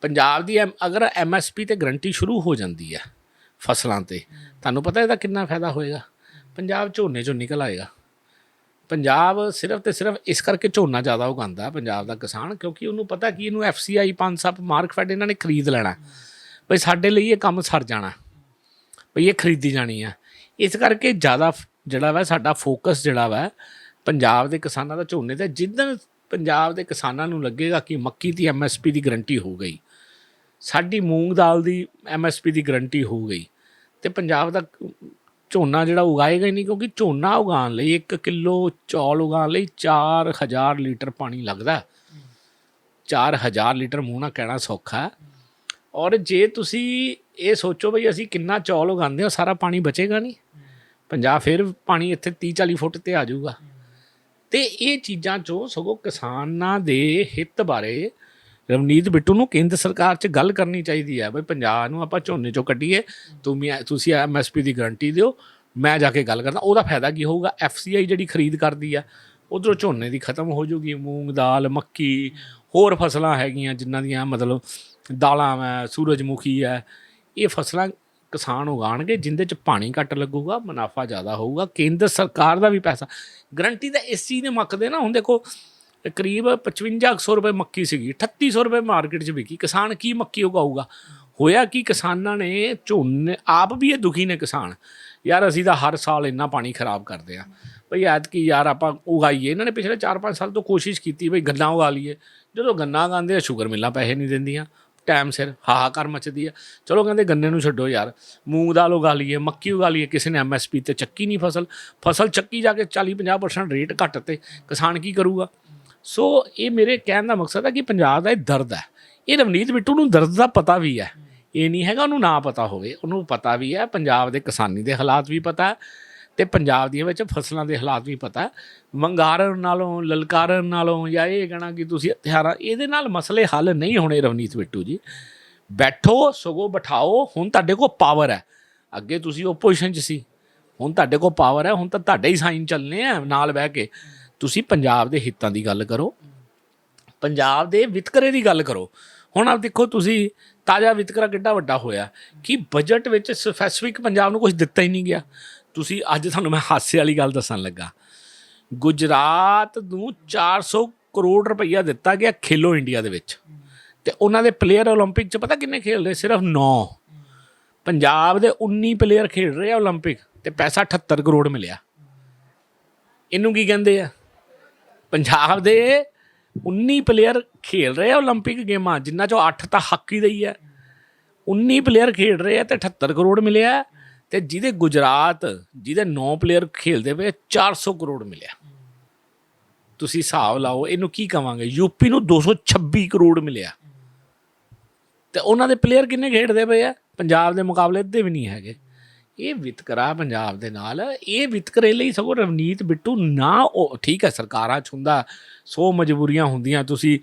B: ਪੰਜਾਬ ਦੀ ਐਮ- ਅਗਰ ਐਮਐਸਪੀ ਤੇ ਗਰੰਟੀ ਸ਼ੁਰੂ ਹੋ ਜਾਂਦੀ ਹੈ ਫਸਲਾਂ ਤੇ, ਤੁਹਾਨੂੰ ਪਤਾ ਇਹਦਾ ਕਿੰਨਾ ਫਾਇਦਾ ਹੋਏਗਾ? ਪੰਜਾਬ ਝੋਨੇ ਚੋਂ ਨਿਕਲ ਆਏਗਾ। ਪੰਜਾਬ ਸਿਰਫ ਤੇ ਸਿਰਫ ਇਸ ਕਰਕੇ ਝੋਨਾ ਜ਼ਿਆਦਾ ਉਗਾਉਂਦਾ, ਪੰਜਾਬ ਦਾ ਕਿਸਾਨ, ਕਿਉਂਕਿ ਉਹਨੂੰ ਪਤਾ ਕਿ ਇਹਨੂੰ ਐਫਸੀਆਈ ਪੰਜ ਮਾਰਕਫੈਡ ਇਹਨਾਂ ਨੇ ਖਰੀਦ ਲੈਣਾ ਬਈ ਸਾਡੇ ਲਈ ਇਹ ਕੰਮ ਸਰ ਜਾਣਾ ਬਈ ਇਹ ਖਰੀਦੀ ਜਾਣੀ ਆ ਇਸ ਕਰਕੇ ਜ਼ਿਆਦਾ ਜਿਹੜਾ ਵਾ ਸਾਡਾ ਫੋਕਸ ਜਿਹੜਾ ਵਾ, ਪੰਜਾਬ ਦੇ ਕਿਸਾਨਾਂ ਦਾ ਝੋਨੇ ਤੇ ਜਿੱਦਣ ਪੰਜਾਬ ਦੇ ਕਿਸਾਨਾਂ ਨੂੰ ਲੱਗੇਗਾ ਕਿ ਮੱਕੀ ਦੀ ਐਮਐਸਪੀ ਦੀ ਗਰੰਟੀ ਹੋ ਗਈ। ਸਾਡੀ ਮੂੰਗ ਦਾਲ ਦੀ ਐਮਐਸਪੀ ਦੀ ਗਰੰਟੀ ਹੋ ਗਈ। ਤੇ ਪੰਜਾਬ ਦਾ ਝੋਨਾ ਜਿਹੜਾ ਉਗਾਏਗਾ ਹੀ ਨਹੀਂ ਕਿਉਂਕਿ ਝੋਨਾ ਉਗਾਉਣ ਲਈ 1 ਕਿਲੋ ਚੌਲ ਉਗਾਉਣ ਲਈ 4000 ਲੀਟਰ ਪਾਣੀ ਲੱਗਦਾ। ਹੈ। 4000 ਲੀਟਰ ਮੂੰਹ ਨਾਲ ਕਹਿਣਾ ਸੌਖਾ। ਔਰ ਜੇ ਤੁਸੀਂ ਇਹ ਸੋਚੋ ਬਈ ਅਸੀਂ ਕਿੰਨਾ ਚੌਲ ਉਗਾਉਂਦੇ ਹਾਂ ਸਾਰਾ ਪਾਣੀ ਬਚੇਗਾ ਨਹੀਂ। ਪੰਜਾਬ ਫਿਰ ਪਾਣੀ ਇੱਥੇ 30 40 ਫੁੱਟ ਤੇ ਆ ਜਾਊਗਾ। ਤੇ ਇਹ ਚੀਜ਼ਾਂ ਚੋਂ ਸਗੋਂ ਕਿਸਾਨਾਂ ਦੇ ਹਿੱਤ ਬਾਰੇ ਰਵਨੀਤ ਬਿੱਟੂ ਨੂੰ ਕੇਂਦਰ ਸਰਕਾਰ 'ਚ ਗੱਲ ਕਰਨੀ ਚਾਹੀਦੀ ਹੈ। ਬਈ ਪੰਜਾਬ ਨੂੰ ਆਪਾਂ ਝੋਨੇ 'ਚੋਂ ਕੱਢੀਏ ਤੁਸੀਂ ਤੁਸੀਂ ਐਮਐਸਪੀ ਦੀ ਗਾਰੰਟੀ ਦਿਓ, ਮੈਂ ਜਾ ਕੇ ਗੱਲ ਕਰਦਾ। ਉਹਦਾ ਫਾਇਦਾ ਕੀ ਹੋਊਗਾ? ਐਫਸੀਆਈ ਜਿਹੜੀ ਖਰੀਦ ਕਰਦੀ ਆ, ਉਧਰੋਂ ਝੋਨੇ ਦੀ ਖਤਮ ਹੋ ਜੂਗੀ। ਮੂੰਗ, ਦਾਲ, ਮੱਕੀ, ਹੋਰ ਫਸਲਾਂ ਹੈਗੀਆਂ ਜਿਨ੍ਹਾਂ ਦੀਆਂ ਮਤਲਬ ਦਾਲਾਂ ਹੈ, ਸੂਰਜਮੁਖੀ ਹੈ, ਇਹ ਫਸਲਾਂ ਕਿਸਾਨ ਉਗਾਣਗੇ, ਜਿੰਦੇ ਚ ਪਾਣੀ ਘੱਟ ਲੱਗੂਗਾ, ਮੁਨਾਫਾ ਜ਼ਿਆਦਾ ਹੋਊਗਾ, ਕੇਂਦਰ ਸਰਕਾਰ ਦਾ ਵੀ ਪੈਸਾ। ਗਰੰਟੀ ਤਾਂ ਇਸ ਚੀਜ਼ ਨੇ ਮੱਕਦੇ ਨਾ, ਹੁਣ ਦੇਖੋ, ਕਰੀਬ 5500 ਰੁਪਏ ਮੱਕੀ ਸੀਗੀ 3800 ਰੁਪਏ ਮਾਰਕੀਟ 'ਚ ਵਿਕੀ, ਕਿਸਾਨ ਕੀ ਮੱਕੀ ਉਗਾਊਗਾ? ਹੋਇਆ ਕਿ ਕਿਸਾਨਾਂ ਨੇ ਝੋਨੇ, ਆਪ ਵੀ ਇਹ ਦੁਖੀ ਨੇ ਕਿਸਾਨ। ਯਾਰ ਅਸੀਂ ਤਾਂ ਹਰ ਸਾਲ ਇੰਨਾ ਪਾਣੀ ਖਰਾਬ ਕਰਦੇ ਆ। ਭਈ ਐਤਕੀ ਯਾਰ ਆਪਾਂ ਉਗਾਈਏ, ਇਹਨਾਂ ਨੇ ਪਿਛਲੇ 4-5 ਸਾਲ ਤੋਂ ਕੋਸ਼ਿਸ਼ ਕੀਤੀ ਭਈ ਗੰਨਾ ਉਗਾ ਲਈਏ। ਜਦੋਂ ਗੰਨਾ ਉਗਾਉਂਦੇ ਆ, ਸ਼ੂਗਰ ਮਿੱਲਾਂ, ਪੈਸੇ ਨਹੀਂ ਦਿੰਦੀਆਂ। ਟਾਈਮ ਸਿਰ ਹਾਹਾਕਾਰ ਮਚਦੀ ਆ। ਚਲੋ ਕਹਿੰਦੇ ਗੰਨੇ ਨੂੰ ਛੱਡੋ ਯਾਰ। ਮੂੰਗ ਦਾਲ ਉਗਾ ਲਈਏ, ਮੱਕੀ ਉਗਾ ਲਈਏ, ਕਿਸੇ ਨੇ ਐਮਐਸਪੀ ਤੇ ਚੱਕੀ ਨਹੀਂ ਫਸਲ। ਫਸਲ ਚੱਕੀ ਜਾ ਕੇ 40-50% ਰੇਟ ਘੱਟ ਤੇ ਕਿਸਾਨ ਕੀ ਕਰੂਗਾ? ਸੋ ਇਹ ਮੇਰੇ ਕਹਿਣ ਦਾ ਮਕਸਦ ਹੈ ਕਿ ਪੰਜਾਬ ਦਾ ਇਹ ਦਰਦ ਹੈ ਇਹ ਰਵਨੀਤ ਬਿੱਟੂ ਨੂੰ ਦਰਦ ਦਾ ਪਤਾ ਵੀ ਹੈ ਇਹ ਨਹੀਂ ਹੈਗਾ ਉਹਨੂੰ ਨਾ ਪਤਾ ਹੋਵੇ, ਉਹਨੂੰ ਪਤਾ ਵੀ ਹੈ ਪੰਜਾਬ ਦੇ ਕਿਸਾਨੀ ਦੇ ਹਾਲਾਤ ਵੀ ਪਤਾ ਹੈ ਤੇ ਪੰਜਾਬ ਦੀਆਂ ਵਿੱਚ ਫਸਲਾਂ ਦੇ ਹਾਲਾਤ ਵੀ ਪਤਾ। ਵੰਗਾਰਨ ਨਾਲੋਂ ਲਲਕਾਰਨ ਨਾਲੋਂ ਜਾਂ ਇਹ ਕਹਿਣਾ ਕਿ ਤੁਸੀਂ ਹਥਿਆਰਾਂ, ਇਹਦੇ ਨਾਲ ਮਸਲੇ ਹੱਲ ਨਹੀਂ ਹੋਣੇ ਰਵਨੀਤ ਬਿੱਟੂ ਜੀ। ਬੈਠੋ, ਸਗੋਂ ਬਿਠਾਓ, ਹੁਣ ਤੁਹਾਡੇ ਕੋਲ ਪਾਵਰ ਹੈ। ਅੱਗੇ ਤੁਸੀਂ ਓਪੋਜੀਸ਼ਨ 'ਚ ਸੀ। ਹੁਣ ਤੁਹਾਡੇ ਕੋਲ ਪਾਵਰ ਹੈ, ਹੁਣ ਤਾਂ ਤੁਹਾਡੇ ਹੀ ਸਾਈਨ ਚੱਲਨੇ ਆ ਨਾਲ ਬਹਿ ਕੇ। ਤੁਸੀਂ ਪੰਜਾਬ ਦੇ ਹਿੱਤਾਂ ਦੀ ਗੱਲ ਕਰੋ। ਪੰਜਾਬ ਦੇ ਵਿਤਕਰੇ ਦੀ ਗੱਲ ਕਰੋ। ਹੁਣ ਆਪ ਦੇਖੋ ਤੁਸੀਂ, ਤਾਜ਼ਾ ਵਿਤਕਰਾ ਕਿੱਡਾ ਵੱਡਾ ਹੋਇਆ। ਕਿ ਬਜਟ ਵਿੱਚ ਸਪੈਸੀਫਿਕ ਪੰਜਾਬ ਨੂੰ ਕੁਝ ਦਿੱਤਾ ਹੀ ਨਹੀਂ ਗਿਆ। ਤੁਸੀਂ ਅੱਜ ਤੁਹਾਨੂੰ ਮੈਂ ਹਾਸੇ ਵਾਲੀ ਗੱਲ ਦੱਸਣ ਲੱਗਾ ਗੁਜਰਾਤ ਨੂੰ 400 ਕਰੋੜ ਰੁਪਈਆ ਦਿੱਤਾ ਗਿਆ ਖੇਲੋ ਇੰਡੀਆ ਦੇ ਵਿੱਚ ਤੇ ਉਹਨਾਂ ਦੇ ਪਲੇਅਰ 올림픽 'ਚ ਪਤਾ ਕਿੰਨੇ ਖੇਡ ਰਹੇ ਸਿਰਫ 9 ਪੰਜਾਬ ਦੇ 19 ਪਲੇਅਰ ਖੇਡ ਰਹੇ ਆ 올림픽 ਤੇ ਪੈਸਾ 78 ਕਰੋੜ ਮਿਲਿਆ ਇਹਨੂੰ ਕੀ ਕਹਿੰਦੇ ਆ ਪੰਜਾਬ ਦੇ 19 ਪਲੇਅਰ ਖੇਡ ਰਹੇ ਆ 올림픽 ਗੇਮਾਂ ਜਿਨ੍ਹਾਂ ਚੋਂ 8 ਤਾਂ ਹਾਕੀ ਦਾ ਹੀ ਹੈ 19 ਪਲੇਅਰ ਖੇਡ ਰਹੇ ਆ ਤੇ 78 ਕਰੋੜ ਮਿਲਿਆ ਤੇ ਜਿਹਦੇ ਗੁਜਰਾਤ, ਜਿਹਦੇ 9 ਪਲੇਅਰ ਖੇਡਦੇ ਪਏ 400 ਕਰੋੜ ਮਿਲਿਆ। ਤੁਸੀਂ ਹਿਸਾਬ ਲਾਓ, ਇਹਨੂੰ ਕੀ ਕਵਾਂਗੇ? ਯੂਪੀ ਨੂੰ 226 ਕਰੋੜ ਮਿਲਿਆ। ਤੇ ਉਹਨਾਂ ਦੇ ਪਲੇਅਰ ਕਿੰਨੇ ਖੇਡਦੇ ਪਏ ਆ? ਪੰਜਾਬ ਦੇ ਮੁਕਾਬਲੇ ਅੱਧੇ ਵੀ ਨਹੀਂ ਹੈਗੇ। ਇਹ ਵਿਤਕਰਾ ਪੰਜਾਬ ਦੇ ਨਾਲ, ਇਹ ਵਿਤਕਰੇ ਲਈ ਸਗੋਂ ਰਵਨੀਤ ਬਿੱਟੂ ਨਾ ਉਹ, ਠੀਕ ਹੈ, ਸਰਕਾਰਾਂ ਚ ਹੁੰਦਾ, ਸੋ ਮਜਬੂਰੀਆਂ ਹੁੰਦੀਆਂ, ਤੁਸੀਂ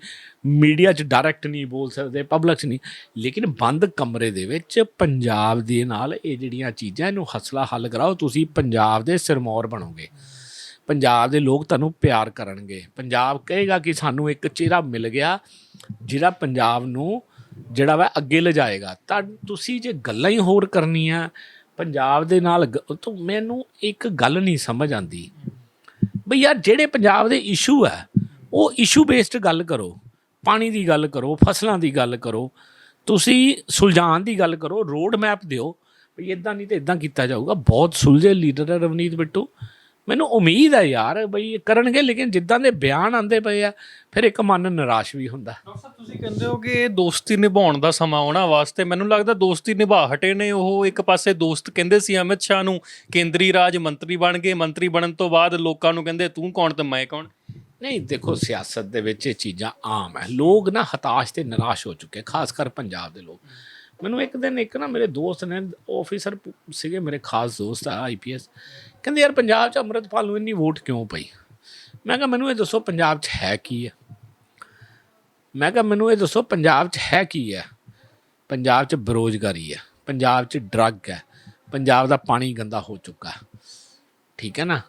B: ਮੀਡੀਆ 'ਚ ਡਾਇਰੈਕਟ ਨਹੀਂ ਬੋਲ ਸਕਦੇ ਪਬਲਿਕ 'ਚ ਨਹੀਂ, ਲੇਕਿਨ ਬੰਦ ਕਮਰੇ ਦੇ ਵਿੱਚ ਪੰਜਾਬ ਦੇ ਨਾਲ ਇਹ ਜਿਹੜੀਆਂ ਚੀਜ਼ਾਂ, ਇਹਨੂੰ ਹਸਲਾ ਹੱਲ ਕਰਾਓ, ਤੁਸੀਂ ਪੰਜਾਬ ਦੇ ਸਿਰਮੌਰ ਬਣੋਗੇ। ਪੰਜਾਬ ਦੇ ਲੋਕ ਤੁਹਾਨੂੰ ਪਿਆਰ ਕਰਨਗੇ। ਪੰਜਾਬ ਕਹੇਗਾ ਕਿ ਸਾਨੂੰ ਇੱਕ ਚਿਹਰਾ ਮਿਲ ਗਿਆ, ਜਿਹੜਾ ਪੰਜਾਬ ਨੂੰ, ਜਿਹੜਾ ਵਾ ਅੱਗੇ ਲਿਜਾਏਗਾ। ਤਾਂ ਤੁਸੀਂ ਜੇ ਗੱਲਾਂ ਹੀ ਹੋਰ ਕਰਨੀਆਂ ਪੰਜਾਬ ਦੇ ਨਾਲ ਗ- ਮੈਨੂੰ ਇੱਕ ਗੱਲ ਨਹੀਂ ਸਮਝ ਆਂਦੀ ਬਈ ਯਾਰ ਜਿਹੜੇ ਪੰਜਾਬ ਦੇ ਇਸ਼ੂ ਹੈ ਉਹ ਇਸ਼ੂ ਬੇਸਡ ਗੱਲ ਕਰੋ। ਪਾਣੀ ਦੀ ਗੱਲ ਕਰੋ, ਫਸਲਾਂ ਦੀ ਗੱਲ ਕਰੋ। ਤੁਸੀਂ ਸੁਲਝਾਉਣ ਦੀ ਗੱਲ ਕਰੋ ਰੋਡ ਮੈਪ ਦਿਓ। ਵੀ ਇਦਾਂ ਨਹੀਂ ਤੇ ਇਦਾਂ ਕੀਤਾ ਜਾਊਗਾ। ਬਹੁਤ ਸੁਲਝੇ ਲੀਡਰ ਹੈ ਰਵਨੀਤ ਬਿੱਟੂ। ਮੈਨੂੰ ਉਮੀਦ ਹੈ ਯਾਰ ਬਈ ਇਹ ਕਰਨਗੇ ਲੇਕਿਨ ਜਿੱਦਾਂ ਦੇ ਬਿਆਨ ਆਂਦੇ ਪਏ ਆ ਫਿਰ ਇੱਕ ਮਨ ਨਿਰਾਸ਼ ਵੀ ਹੁੰਦਾ।
A: ਡਾਕਟਰ ਸਾਹਿਬ ਤੁਸੀਂ ਕਹਿੰਦੇ ਹੋ ਕਿ ਇਹ ਦੋਸਤੀ ਨਿਭਾਉਣ ਦਾ ਸਮਾਂ ਆਉਣਾ ਵਾਸਤੇ ਮੈਨੂੰ ਲੱਗਦਾ ਦੋਸਤੀ ਨਿਭਾ ਹਟੇ ਨੇ ਉਹ ਇੱਕ ਪਾਸੇ ਦੋਸਤ ਕਹਿੰਦੇ ਸੀ ਅਮਿਤ ਸ਼ਾਹ ਨੂੰ ਕੇਂਦਰੀ ਰਾਜ ਮੰਤਰੀ ਬਣ ਗਏ ਮੰਤਰੀ ਬਣਨ ਤੋਂ ਬਾਅਦ ਲੋਕਾਂ ਨੂੰ ਕਹਿੰਦੇ ਤੂੰ ਕੌਣ ਤੇ ਮੈਂ ਕੌਣ?
B: ਨਹੀਂ ਦੇਖੋ ਸਿਆਸਤ ਦੇ ਵਿੱਚ ਇਹ ਚੀਜ਼ਾਂ ਆਮ ਹੈ। ਲੋਕ ਨਾ ਹਤਾਸ਼ ਤੇ ਨਿਰਾਸ਼ ਹੋ ਚੁੱਕੇ ਖਾਸ ਕਰ ਪੰਜਾਬ ਦੇ ਲੋਕ। ਮੈਨੂੰ ਇੱਕ ਦਿਨ ਇੱਕ ਨਾ ਮੇਰੇ ਦੋਸਤ ਨੇ ਆਫੀਸਰ ਸੀਗੇ ਮੇਰੇ ਖਾਸ ਦੋਸਤ ਆ ਆਈਪੀਐਸ ਕਹਿੰਦੇ ਯਾਰ ਪੰਜਾਬ 'ਚ ਅੰਮ੍ਰਿਤਪਾਲ ਨੂੰ ਇੰਨੀ ਵੋਟ ਕਿਉਂ ਪਈ? ਮੈਂ ਕਿਹਾ ਮੈਨੂੰ ਇਹ ਦੱਸੋ ਪੰਜਾਬ 'ਚ ਹੈ ਕੀ ਹੈ? ਮੈਂ ਕਿਹਾ ਮੈਨੂੰ ਇਹ ਦੱਸੋ ਪੰਜਾਬ 'ਚ ਹੈ ਕੀ ਹੈ? ਪੰਜਾਬ 'ਚ ਬੇਰੋਜ਼ਗਾਰੀ ਹੈ, ਪੰਜਾਬ 'ਚ ਡਰੱਗ ਹੈ, ਪੰਜਾਬ ਦਾ ਪਾਣੀ ਗੰਦਾ ਹੋ ਚੁੱਕਾ। ਠੀਕ ਹੈ ਨਾ?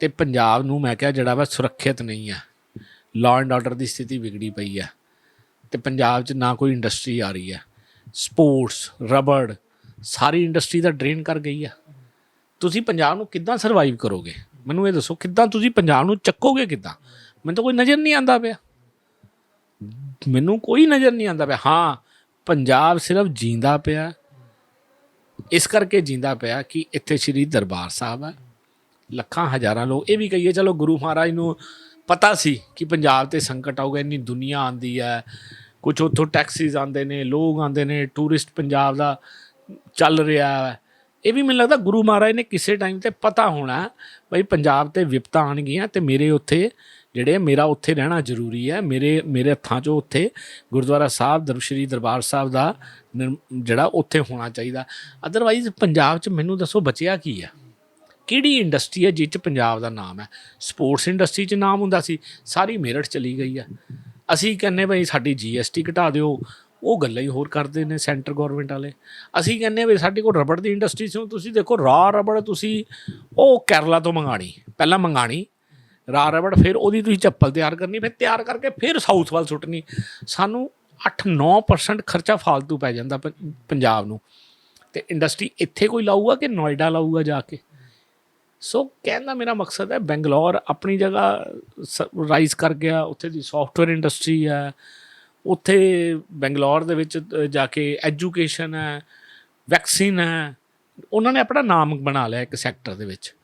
B: ਤੇ ਪੰਜਾਬ ਨੂੰ ਮੈਂ ਕਿਹਾ ਜਿਹੜਾ ਵਾ ਸੁਰੱਖਿਅਤ ਨਹੀਂ ਹੈ ਲਾਅ ਐਂਡ ਆਰਡਰ ਦੀ ਸਥਿਤੀ ਵਿਗੜੀ ਪਈ ਹੈ, ਤੇ ਪੰਜਾਬ 'ਚ ਨਾ ਕੋਈ ਇੰਡਸਟਰੀ ਆ ਰਹੀ ਹੈ। ਸਪੋਰਟਸ, ਰਬੜ, ਸਾਰੀ ਇੰਡਸਟਰੀ ਦਾ ਡਰੇਨ ਕਰ ਗਈ ਹੈ ਤੁਸੀਂ ਪੰਜਾਬ ਨੂੰ ਕਿੱਦਾਂ ਸਰਵਾਈਵ ਕਰੋਗੇ? ਮੈਨੂੰ ਇਹ ਦੱਸੋ, ਕਿੱਦਾਂ ਤੁਸੀਂ ਪੰਜਾਬ ਨੂੰ ਚੱਕੋਗੇ ਕਿੱਦਾਂ? ਮੈਨੂੰ ਤਾਂ ਕੋਈ ਨਜ਼ਰ ਨਹੀਂ ਆਂਦਾ ਪਿਆ। ਮੈਨੂੰ ਕੋਈ ਨਜ਼ਰ ਨਹੀਂ ਆਂਦਾ ਪਿਆ। ਹਾਂ, ਪੰਜਾਬ ਸਿਰਫ ਜੀਂਦਾ ਪਿਆ। ਇਸ ਕਰਕੇ ਜੀਂਦਾ ਪਿਆ ਕਿ ਇੱਥੇ ਸ੍ਰੀ ਦਰਬਾਰ ਸਾਹਿਬ ਹੈ ਲੱਖਾਂ ਹਜ਼ਾਰਾਂ ਲੋਕ, ਇਹ ਵੀ ਕਹੀਏ, ਚਲੋ ਗੁਰੂ ਮਹਾਰਾਜ ਨੂੰ ਪਤਾ ਸੀ ਕਿ ਪੰਜਾਬ ਤੇ ਸੰਕਟ ਆਊਗਾ, ਇੰਨੀ ਦੁਨੀਆ ਆਂਦੀ ਹੈ। ਕੁਝ ਉੱਥੋਂ ਟੈਕਸੀਜ਼ ਆਉਂਦੇ ਨੇ, ਲੋਕ ਆਉਂਦੇ ਨੇ ਟੂਰਿਸਟ ਪੰਜਾਬ ਦਾ ਚੱਲ ਰਿਹਾ ਹੈ। ਇਹ ਵੀ ਮੈਨੂੰ ਲੱਗਦਾ ਗੁਰੂ ਮਹਾਰਾਜ ਨੇ ਕਿਸੇ ਟਾਈਮ ਤੇ ਪਤਾ ਹੋਣਾ ਬਈ ਪੰਜਾਬ ਤੇ ਵਿਪਤਾ ਆਣਗੀਆਂ ਤੇ ਮੇਰੇ ਉੱਥੇ ਜਿਹੜੇ ਮੇਰਾ ਉੱਥੇ ਰਹਿਣਾ ਜ਼ਰੂਰੀ ਹੈ। ਮੇਰੇ ਮੇਰੇ ਹੱਥਾਂ 'ਚੋਂ ਉੱਥੇ ਗੁਰਦੁਆਰਾ ਸਾਹਿਬ ਦਰਸ਼ਰੀ ਦਰਬਾਰ ਸਾਹਿਬ ਦਾ ਨਿਰਮ- ਜਿਹੜਾ ਉੱਥੇ ਹੋਣਾ ਚਾਹੀਦਾ। ਅਦਰਵਾਈਜ਼ ਪੰਜਾਬ 'ਚ ਮੈਨੂੰ ਦੱਸੋ ਬਚਿਆ ਕੀ ਹੈ? ਕਿਹੜੀ ਇੰਡਸਟਰੀ ਹੈ ਜਿਸ 'ਚ ਪੰਜਾਬ ਦਾ ਨਾਮ ਹੈ? ਸਪੋਰਟਸ ਇੰਡਸਟਰੀ 'ਚ ਨਾਮ ਹੁੰਦਾ ਸੀ, ਸਾਰੀ ਮੇਰਠ ਚਲੀ ਗਈ ਹੈ। ਅਸੀਂ ਕਹਿੰਨੇ ਬਈ ਸਾਡੀ ਜੀਐਸਟੀ ਘਟਾ ਦਿਓ, ਉਹ ਗੱਲਾਂ ਹੀ ਹੋਰ ਕਰਦੇ ਨੇ ਸੈਂਟਰ ਗਵਰਨਮੈਂਟ ਵਾਲੇ। ਅਸੀਂ ਕਹਿੰਨੇ ਵੀ ਸਾਡੇ ਕੋਲ ਰਬੜ ਦੀ ਇੰਡਸਟਰੀ ਸੀ ਤੁਸੀਂ ਦੇਖੋ ਰਾ ਰਬੜ ਤੁਸੀਂ, ਉਹ ਕੇਰਲਾ ਤੋਂ ਮੰਗਾਣੀ, ਪਹਿਲਾਂ ਮੰਗਾਣੀ ਰਾ ਰਬੜ, ਫਿਰ ਉਹਦੀ ਤੁਸੀਂ ਚੱਪਲ ਤਿਆਰ ਕਰਨੀ, ਫਿਰ ਤਿਆਰ ਕਰਕੇ ਫਿਰ ਸਾਊਥ ਵੱਲ ਸੁੱਟਣੀ। ਸਾਨੂੰ 8-9% ਖਰਚਾ ਫालतू ਪੈ ਜਾਂਦਾ ਪੰ- ਪੰਜਾਬ ਨੂੰ। ਤੇ ਇੰਡਸਟਰੀ ਇੱਥੇ ਕੋਈ ਲਾਊਗਾ ਕਿ ਨੋਇਡਾ ਲਾਊਗਾ ਜਾ ਕੇ? ਸੋ ਕਹਿਣ ਦਾ ਮੇਰਾ ਮਕਸਦ ਹੈ ਬੈਂਗਲੌਰ ਆਪਣੀ ਜਗ੍ਹਾ ਰਾਈਜ਼ ਕਰ ਗਿਆ। ਉੱਥੇ ਦੀ ਸੌਫਟਵੇਅਰ ਇੰਡਸਟਰੀ ਹੈ। ਉੱਥੇ ਬੈਂਗਲੌਰ ਦੇ ਵਿੱਚ ਜਾ ਕੇ ਐਜੂਕੇਸ਼ਨ ਹੈ ਵੈਕਸੀਨ ਹੈ। ਉਹਨਾਂ ਨੇ ਆਪਣਾ ਨਾਮ ਬਣਾ ਲਿਆ ਇੱਕ ਸੈਕਟਰ ਦੇ ਵਿੱਚ।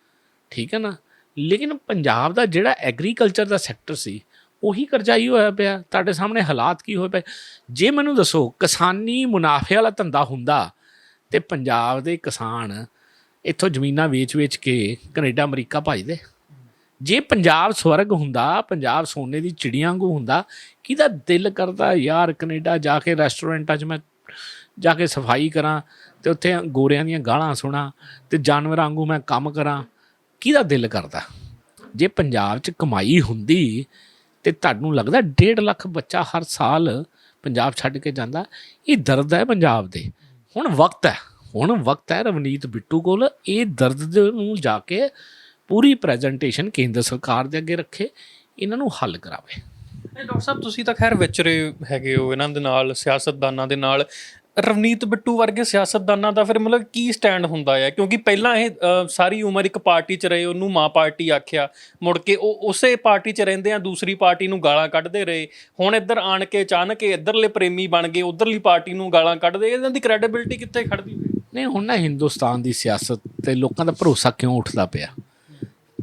B: ਠੀਕ ਹੈ ਨਾ? ਲੇਕਿਨ ਪੰਜਾਬ ਦਾ ਜਿਹੜਾ ਐਗਰੀਕਲਚਰ ਦਾ ਸੈਕਟਰ ਸੀ, ਉਹੀ ਕਰਜ਼ਾਈ ਹੋਇਆ ਪਿਆ। ਤੁਹਾਡੇ ਸਾਹਮਣੇ ਹਾਲਾਤ ਕੀ ਹੋਏ ਪਏ? ਜੇ ਮੈਨੂੰ ਦੱਸੋ, ਕਿਸਾਨੀ ਮੁਨਾਫੇ ਵਾਲਾ ਧੰਦਾ ਹੁੰਦਾ ਤੇ ਪੰਜਾਬ ਦੇ ਕਿਸਾਨ ਇੱਥੋਂ ਜ਼ਮੀਨਾਂ ਵੇਚ-ਵੇਚ ਕੇ ਕੈਨੇਡਾ, ਅਮਰੀਕਾ ਭਜਦੇ। ਜੇ ਪੰਜਾਬ ਸਵਰਗ ਹੁੰਦਾ, ਪੰਜਾਬ ਸੋਨੇ ਦੀ ਚਿੜੀਆਂ ਵਾਂਗੂ ਹੁੰਦਾ, ਕਿਹਦਾ ਦਿਲ ਕਰਦਾ ਯਾਰ ਕੈਨੇਡਾ ਜਾ ਕੇ ਰੈਸਟੋਰੈਂਟਾਂ 'ਚ ਮੈਂ ਜਾ ਕੇ ਸਫ਼ਾਈ ਕਰਾਂ ਤੇ ਉੱਥੇ ਗੋਰਿਆਂ ਦੀਆਂ ਗਾਲਾਂ ਸੁਣਾ ਤੇ ਜਾਨਵਰਾਂ ਵਾਂਗੂ ਮੈਂ ਕੰਮ ਕਰਾਂ, ਕਿਹਦਾ ਦਿਲ ਕਰਦਾ? ਜੇ ਪੰਜਾਬ 'ਚ ਕਮਾਈ ਹੁੰਦੀ ਤੇ ਤੁਹਾਨੂੰ ਲੱਗਦਾ 1.5 ਲੱਖ ਬੱਚਾ ਹਰ ਸਾਲ ਪੰਜਾਬ ਛੱਡ ਕੇ ਜਾਂਦਾ, ਇਹ ਦਰਦ ਹੈ ਪੰਜਾਬ ਦੇ। ਹੁਣ ਵਕਤ ਹੈ। ਹੁਣ ਵਕਤ ਹੈ ਰਵਨੀਤ ਬਿੱਟੂ ਕੋਲ, ਇਹ ਦਰਦ ਨੂੰ ਜਾ ਕੇ ਪੂਰੀ ਪ੍ਰੈਜੈਂਟੇਸ਼ਨ ਕੇਂਦਰ ਸਰਕਾਰ ਦੇ ਅੱਗੇ ਰੱਖੇ, ਇਹਨਾਂ ਨੂੰ ਹੱਲ ਕਰਾਵੇ।
A: ਨਹੀਂ ਡਾਕਟਰ ਸਾਹਿਬ, ਤੁਸੀਂ ਤਾਂ ਖੈਰ ਵਿਚਰੇ ਹੈਗੇ ਹੋ, ਇਹਨਾਂ ਦੇ ਨਾਲ, ਸਿਆਸਤਦਾਨਾਂ ਦੇ ਨਾਲ। ਰਵਨੀਤ ਬਿੱਟੂ ਵਰਗੇ ਸਿਆਸਤਦਾਨਾਂ ਦਾ ਫਿਰ ਮਤਲਬ ਕੀ ਸਟੈਂਡ ਹੁੰਦਾ ਹੈ ਕਿਉਂਕਿ ਪਹਿਲਾਂ ਇਹ ਸਾਰੀ ਉਮਰ ਇੱਕ ਪਾਰਟੀ 'ਚ ਰਹੇ, ਉਹਨੂੰ ਮਾਂ ਪਾਰਟੀ ਆਖਿਆ। ਮੁੜ ਕੇ ਉਹ ਉਸੇ ਪਾਰਟੀ 'ਚ ਰਹਿੰਦੇ ਆ, ਦੂਸਰੀ ਪਾਰਟੀ ਨੂੰ ਗਾਲਾਂ ਕੱਢਦੇ ਰਹੇ। ਹੁਣ ਇੱਧਰ ਆਣ ਕੇ, ਅਚਾਨਕ ਇਹ ਇੱਧਰਲੇ ਪ੍ਰੇਮੀ ਬਣ ਗਏ, ਉਧਰਲੀ ਪਾਰਟੀ ਨੂੰ ਗਾਲਾਂ ਕੱਢਦੇ ਇਹਨਾਂ ਦੀ ਕ੍ਰੈਡੀਬਿਲਟੀ ਕਿੱਥੇ ਖੜਦੀ
B: ਨਹੀਂ, ਹੁਣ ਨਾ ਹਿੰਦੁਸਤਾਨ ਦੀ ਸਿਆਸਤ ਤੇ ਲੋਕਾਂ ਦਾ ਭਰੋਸਾ ਕਿਉਂ ਉੱਠਦਾ ਪਿਆ?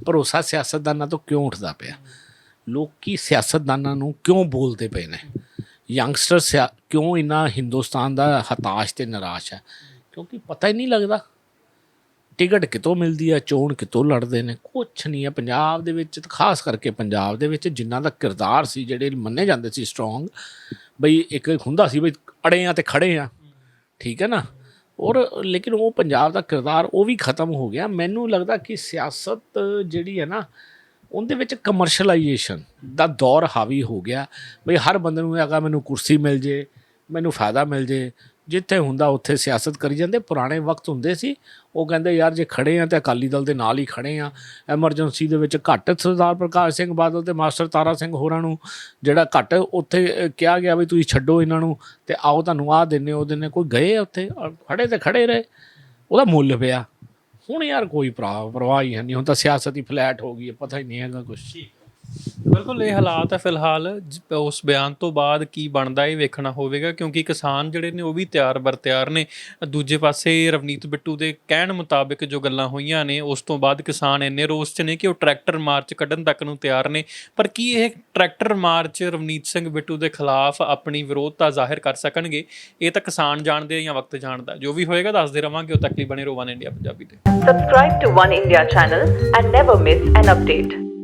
B: ਭਰੋਸਾ ਸਿਆਸਤਦਾਨਾਂ ਤੋਂ ਕਿਉਂ ਉੱਠਦਾ ਪਿਆ? ਲੋਕੀ ਸਿਆਸਤਦਾਨਾਂ ਨੂੰ ਕਿਉਂ ਬੋਲਦੇ ਪਏ ਨੇ? ਯੰਗਸਟਰ ਸਿਆ- ਕਿਉਂ ਇਨਾ ਹਿੰਦੁਸਤਾਨ ਦਾ ਹਤਾਸ਼ ਤੇ ਨਿਰਾਸ਼ ਹੈ? ਕਿਉਂਕਿ ਪਤਾ ਹੀ ਨਹੀਂ ਲੱਗਦਾ। ਟਿਕਟ ਕਿਤੋਂ ਮਿਲਦੀ ਹੈ? ਚੋਣ ਕਿਤੋਂ ਲੜਦੇ ਨੇ? ਕੁਛ ਨਹੀਂ ਹੈ। ਪੰਜਾਬ ਦੇ ਵਿੱਚ ਤੇ ਖਾਸ ਕਰਕੇ ਪੰਜਾਬ ਦੇ ਵਿੱਚ ਜਿਨ੍ਹਾਂ ਦਾ ਕਿਰਦਾਰ ਸੀ, ਜਿਹੜੇ ਮੰਨੇ ਜਾਂਦੇ ਸੀ ਸਟਰੋਂਗ ਬਈ ਇੱਕ ਹੁੰਦਾ ਸੀ, ਬਈ ਅੜੇ ਆ ਤੇ ਖੜੇ ਆ। ਠੀਕ ਹੈ ਨਾ? ਔਰ ਲੇਕਿਨ ਉਹ ਪੰਜਾਬ ਦਾ ਕਿਰਦਾਰ ਉਹ ਵੀ ਖਤਮ ਹੋ ਗਿਆ। ਮੈਨੂੰ ਲੱਗਦਾ ਕਿ ਸਿਆਸਤ ਜਿਹੜੀ ਹੈ ਨਾ, ਉਹਦੇ ਵਿੱਚ ਕਮਰਸ਼ੀਅਲਾਈਜੇਸ਼ਨ ਦਾ ਦੌਰ ਹਾਵੀ ਹੋ ਗਿਆ। ਬਈ ਹਰ ਬੰਦੇ ਨੂੰ ਹੈਗਾ ਮੈਨੂੰ ਕੁਰਸੀ ਮਿਲ ਜੇ, ਮੈਨੂੰ ਫਾਇਦਾ ਮਿਲ ਜੇ ਜਿੱਥੇ ਹੁੰਦਾ, ਉੱਥੇ ਸਿਆਸਤ ਕਰੀ ਜਾਂਦੇ, ਪੁਰਾਣੇ ਵਕਤ ਹੁੰਦੇ ਸੀ। ਉਹ ਕਹਿੰਦੇ, ਯਾਰ, ਜੇ ਖੜੇ ਆ ਤੇ ਅਕਾਲੀ ਦਲ ਦੇ ਨਾਲ ਹੀ ਖੜੇ ਆ। ਐਮਰਜੈਂਸੀ ਦੇ ਵਿੱਚ ਘੱਟ ਸਰਦਾਰ ਪ੍ਰਕਾਸ਼ ਸਿੰਘ ਬਾਦਲ ਤੇ ਮਾਸਟਰ ਤਾਰਾ ਸਿੰਘ ਹੋਰਾਂ ਨੂੰ ਜਿਹੜਾ ਘੱਟ ਉੱਥੇ ਕਿਹਾ ਗਿਆ ਵੀ ਤੁਸੀਂ ਛੱਡੋ ਇਹਨਾਂ ਨੂੰ ਤੇ ਆਓ ਤੁਹਾਨੂੰ ਆਹ ਦਿੰਨੇ, ਉਹ ਦਿੰਨੇ। ਕੋਈ ਗਏ ਆ ਉੱਥੇ? ਔਰ ਖੜੇ ਤੇ ਖੜੇ ਰਹੇ। ਉਹਦਾ ਮੁੱਲ ਪਿਆ। ਹੁਣ ਯਾਰ ਕੋਈ ਭਰਾ, ਪਰਵਾਹ ਹੀ ਹੈ ਨਹੀਂ ਹੁਣ ਤਾਂ ਸਿਆਸਤ ਹੀ ਫਲੈਟ ਹੋ ਗਈ ਹੈ, ਪਤਾ ਹੀ ਨਹੀਂ ਹੈਗਾ ਕੁਝ
A: ਬਿਲਕੁਲ, ਇਹ ਹਾਲਾਤ ਹੈ ਫਿਲਹਾਲ। ਜ- ਉਸ ਬਿਆਨ ਤੋਂ ਬਾਅਦ ਕੀ ਬਣਦਾ ਇਹ ਵੇਖਣਾ ਹੋਵੇਗਾ, ਕਿਉਂਕਿ ਕਿਸਾਨ ਜਿਹੜੇ ਨੇ ਉਹ ਵੀ ਤਿਆਰ ਬਰ ਤਿਆਰ ਨੇ। ਦੂਜੇ ਪਾਸੇ ਰਵਨੀਤ ਬਿੱਟੂ ਦੇ ਕਹਿਣ ਮੁਤਾਬਿਕ ਜੋ ਗੱਲਾਂ ਹੋਈਆਂ ਨੇ, ਉਸ ਤੋਂ ਬਾਅਦ ਕਿਸਾਨ ਇੰਨੇ ਰੋਸ 'ਚ ਨੇ ਕਿ ਉਹ ਟਰੈਕਟਰ ਮਾਰਚ ਕੱਢਣ ਤੱਕ ਨੂੰ ਤਿਆਰ ਨੇ। ਪਰ ਕੀ ਇਹ ਟਰੈਕਟਰ ਮਾਰਚ ਰਵਨੀਤ ਸਿੰਘ ਬਿੱਟੂ ਦੇ ਖਿਲਾਫ ਆਪਣੀ ਵਿਰੋਧਤਾ ਜ਼ਾਹਿਰ ਕਰ ਸਕਣਗੇ? ਇਹ ਤਾਂ ਕਿਸਾਨ ਜਾਣਦੇ ਜਾਂ ਵਕਤ ਜਾਣਦਾ। ਜੋ ਵੀ ਹੋਏਗਾ ਦੱਸਦੇ ਰਵਾਂਗੇ, ਉਹ ਤੱਕ ਲਈ ਬਣੇ ਰੋਵਾਨ ਇੰਡੀਆ ਪੰਜਾਬੀ ਤੇ।
C: Subscribe to One India channel and never miss an update.